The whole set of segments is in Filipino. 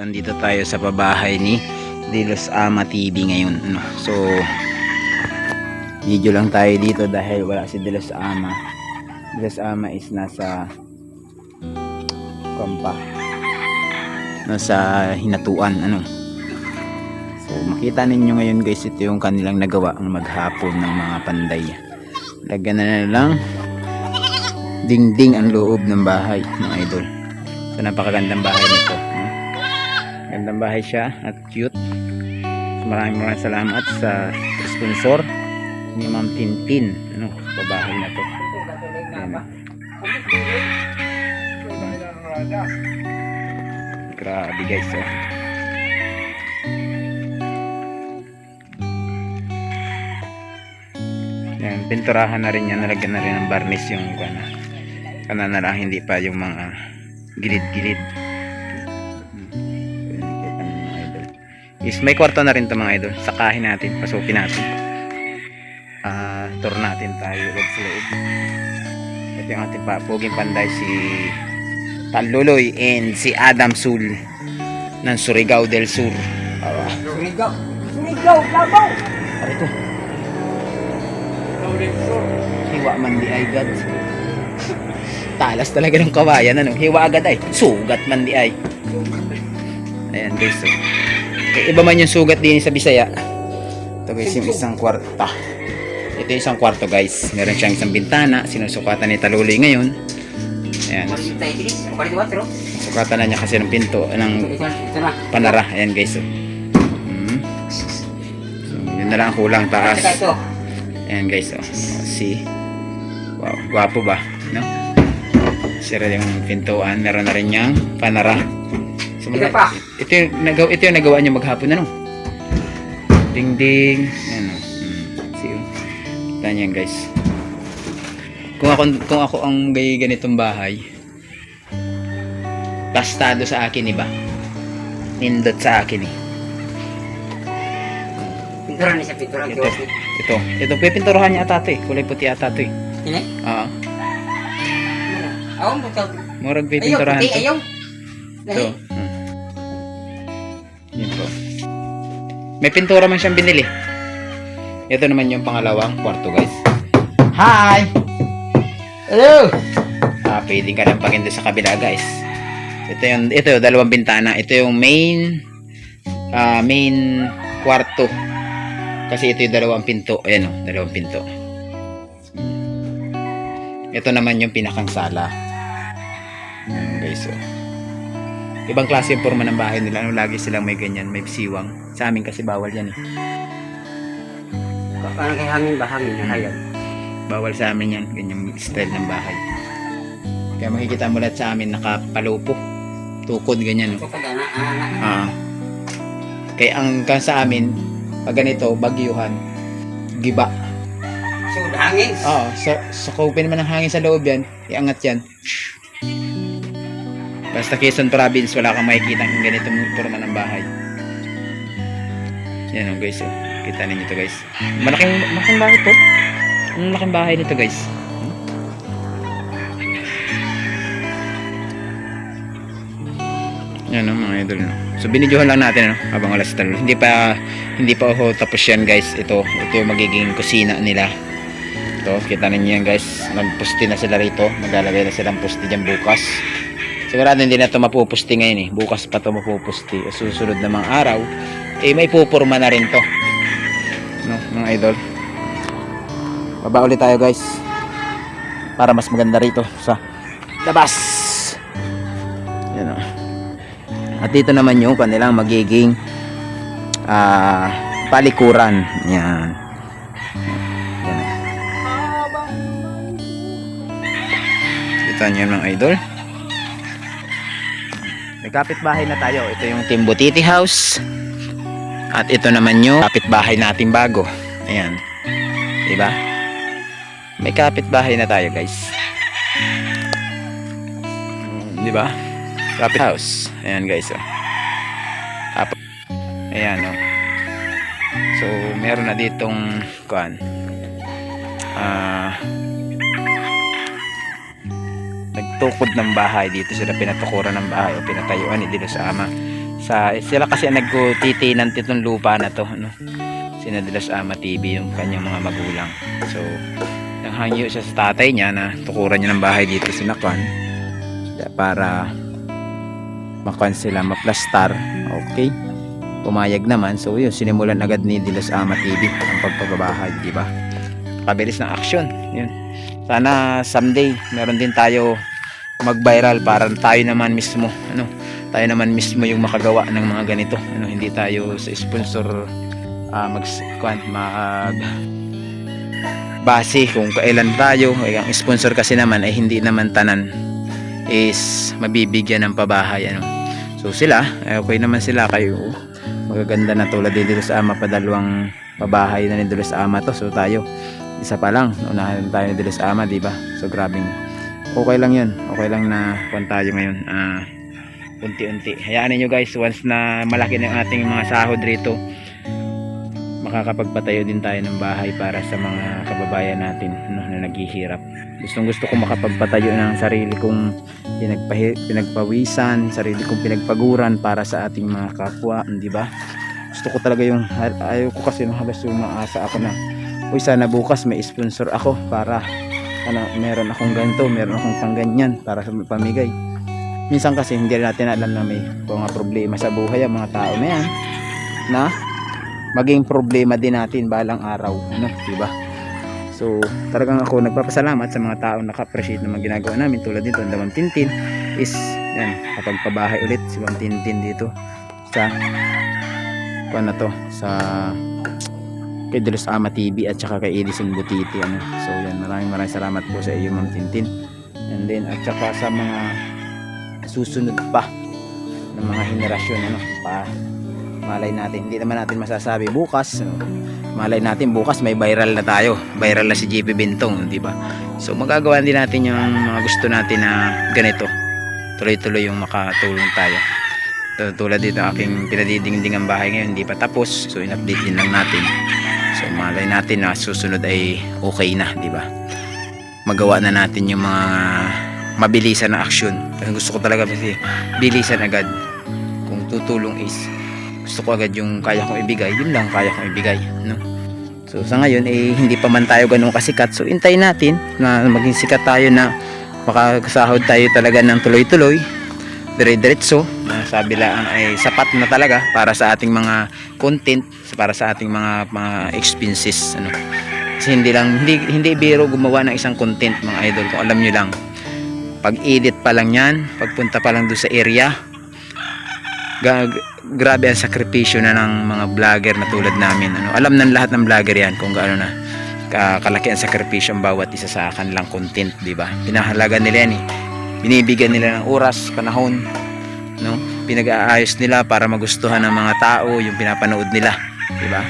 Andito tayo sa pabahay ni Dilos Ama TV ngayon. Ano? So, video lang tayo dito dahil wala si Dilos Ama. Dilos Ama is nasa kampa. Nasa hinatuan. Ano? So, makita ninyo ngayon guys, ito yung kanilang nagawa ang maghapon ng mga panday. Lagyan na lang dingding ang loob ng bahay ng idol. So, napakagandang bahay nito. Gandang bahay siya at cute. Maraming maraming salamat sa sponsor ni Ma'am Tintin. Ano, sa bahay na to. Ayan. Grabe guys. Oh. Yan, pinturahan na rin yan. Nalagyan na rin ng varnish yung kana. Kana na lang, hindi pa yung mga gilid-gilid. Is may kwarto na rin to mga idol. Sakahin natin, pasukin natin. Ah, tour natin tayo loob sa loob. Ito yung ating pa, panday si Taluloy and si Adam Sul ng Surigao del Sur. Ah, Surigaw! Surigaw! Labaw! Ano ito? Hiwa man di ay God. Talas talaga ng kawayan ano. Hiwa agad ay. Sugat man di ay. Ayan guys. So. Iba man yung sugat din sa Bisaya. Ito guys yung isang kwarta. Ito yung isang kwarto guys. Meron siyang isang bintana. Sinusukatan ni Taluloy ngayon. Ayan. Sukatan na niya kasi ng pinto. Ng panara. Ayan guys. So. Hmm. So, yun na lang ang kulang taas. Ayan guys, oh. oh see? Wow, gwapo ba? No? Sira yung pintuan. Meron na rin niyang panara. So, Ito pa. Ito yung, nagawa, ito yung nagawa niya maghapon, ano? Ding ding. Ayan, oh. Hmm. See, oh. Kita niyo yan, guys. Kung ako, kung ako ang gay ganitong bahay, bastado sa akin, iba? Nindot sa akin, eh. Pintura ni sa pintura. Ito, ito. Ito, pipinturahan niya ata ito, eh. Kulay puti ata ito, eh. Ini? Oo. Ayaw mo. Murag Ayaw. pipinturahan Puti. to. Ayaw. Ito. May pintura man siyang binili. Ito naman yung pangalawang kwarto, guys. Hi! Hello! Ah, pwede ka nang paginda sa kabila, guys. Ito yung, ito yung dalawang bintana. Ito yung main, ah, main kwarto. Kasi ito yung dalawang pinto. Ayan o, dalawang pinto. Ito naman yung pinakang sala. Ayan, guys, oh. Ibang klase yung forma ng bahay nila. Ano, lagi silang may ganyan, may siwang. Sa amin kasi bawal yan eh. Parang kay hangin ba? Hangin na hayag. Bawal sa amin yan, ganyang style ng bahay. Kaya makikita mo lahat sa amin nakapalupo. Tukod, ganyan. Ana. Ah. Kaya ang kan sa amin, pag ganito, bagyuhan, giba. So, hangin. Oo, sa, sa naman ng hangin sa loob yan, iangat yan. Basta Quezon Province, wala kang makikita ng ganitong forma ng bahay. Yan o guys, oh. kita ninyo to guys. Malaking, malaking bahay to. Ang malaking bahay nito guys. Yan o mga idol. No? So binidyohan lang natin no? habang wala si Talo. Hindi pa hindi pa ako tapos yan guys. Ito, ito yung magiging kusina nila. Ito, kita ninyo yan guys. Nagpusti na sila rito. Maglalagay na silang pusti dyan bukas. Sigurado hindi na ito mapupusti ngayon eh. Bukas pa ito mapupusti. Susunod na mga araw, eh may pupurma na rin to. No, mga idol. Baba ulit tayo guys. Para mas maganda rito sa labas. Yan o. At dito naman yung kanilang magiging ah palikuran. Yan. Yan. Kita niyo mga idol. Kapitbahay na tayo. Ito yung Timbutiti House. At ito naman yung kapitbahay natin bago. Ayan. Diba? May kapitbahay na tayo guys. Diba? Kapit house. Ayan guys. Oh. Ayan oh. So, meron na ditong kuan. Ah, nagtukod ng bahay dito sila pinatukuran ng bahay o pinatayuan ni Dilo sa ama. Sa sila kasi ang nagtitinan titong lupa na to ano? Sina sa ama TV yung kanyang mga magulang. So nanghangyo siya sa tatay niya na tukuran niya ng bahay dito sinakan para makuan sila maplastar okay? Pumayag naman. So yun sinimulan agad ni Dilos Ama TV ang pagpapabahay di ba? Kabilis ng action yun. Sana someday meron din tayo mag-viral para tayo naman mismo ano tayo naman mismo yung makagawa ng mga ganito. Ano hindi tayo sa sponsor ah, mag kuan, mag base kung kailan tayo. Ay ang sponsor kasi naman ay hindi naman tanan is mabibigyan ng pabahay ano. So sila eh, okay naman sila kayo. Magaganda na tulad din dito sa ama padalawang pabahay na ni dito sa ama to. So tayo isa pa lang unahan tayo dito sa ama di ba? So grabing okay lang yun. Okay lang na kung tayo ngayon. Ah unti-unti. Hayaan niyo guys once na malaki na ang ating mga sahod rito makakapagpatayo din tayo ng bahay para sa mga kababayan natin no, na naghihirap. Gustong gusto ko makapagpatayo ng sarili kong pinagpawisan sarili kong pinagpaguran para sa ating mga kapwa di ba? Gusto ko talaga yung ayaw ko kasi nung halos umaasa ako na uy sana bukas may sponsor ako para ano, meron akong ganito, meron akong pangganyan para sa pamigay. Minsan kasi hindi natin alam na may mga problema sa buhay ang mga tao na yan na maging problema din natin balang araw, no, di ba? So, talagang ako nagpapasalamat sa mga tao na ka-appreciate ng mga ginagawa namin tulad dito, ang Ma'am Tintin is yan, kapag pabahay ulit si Ma'am Tintin dito sa kuan na to sa kay Delos Ama TV at saka kay Edison Butiti ano. So yan, maraming maraming salamat po sa iyo Ma'am Tintin. And then at saka sa mga susunod pa ng mga henerasyon ano pa malay natin. Hindi naman natin masasabi bukas ano, malay natin bukas may viral na tayo. Viral na si JP Bintong di ba? So magagawa din natin yung mga gusto natin na ganito. Tuloy-tuloy yung makatulong tayo So, tulad dito aking pinadidingding ang bahay ngayon hindi pa tapos. So in-update din lang natin. So malay natin na susunod ay okay na di ba? Magawa na natin yung mga mabilisan na action kasi gusto ko talaga kasi bilisan agad. Kung tutulong is gusto ko agad yung kaya kong ibigay yun lang kaya kong ibigay no? So sa ngayon eh hindi pa man tayo ganun kasikat. So intay natin na maging sikat tayo na makakasahod tayo talaga ng tuloy-tuloy dire-diretso. Na lang ay sapat na talaga para sa ating mga content para sa ating mga mga expenses ano. Kasi hindi lang hindi hindi biro gumawa ng isang content mga idol. Kung alam niyo lang pag edit pa lang yan pagpunta pa lang doon sa area ga- grabe ang sakripisyo na ng mga vlogger na tulad namin ano. Alam ng lahat ng vlogger yan kung gaano na ka- kalaki ang sakripisyo ang bawat isa sa kanilang content di ba? Pinahalaga nila yan eh binibigyan nila ng oras, panahon, no? Pinag-aayos nila para magustuhan ng mga tao yung pinapanood nila, di ba?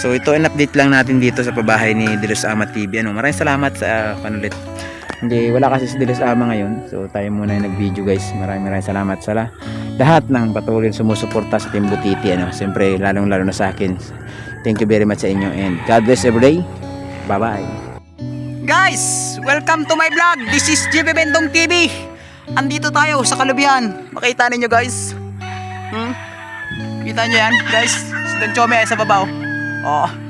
So ito an update lang natin dito sa pabahay ni Dilos Ama TV. Ano, maraming salamat sa uh, panulit. Hindi wala kasi si Dilos Ama ngayon. So tayo muna yung nag-video guys. Maraming maraming salamat sa la- lahat ng patuloy sumusuporta sa Team Butiti ano. Siyempre lalong-lalo na sa akin. Thank you very much sa inyo and God bless every day. Bye-bye. Guys, welcome to my vlog. This is JB Bentong TV. Andito tayo sa Kalubian. Makita ninyo guys. Hmm? Kita nyo yan, guys. Si Don Chome sa babaw. Oh.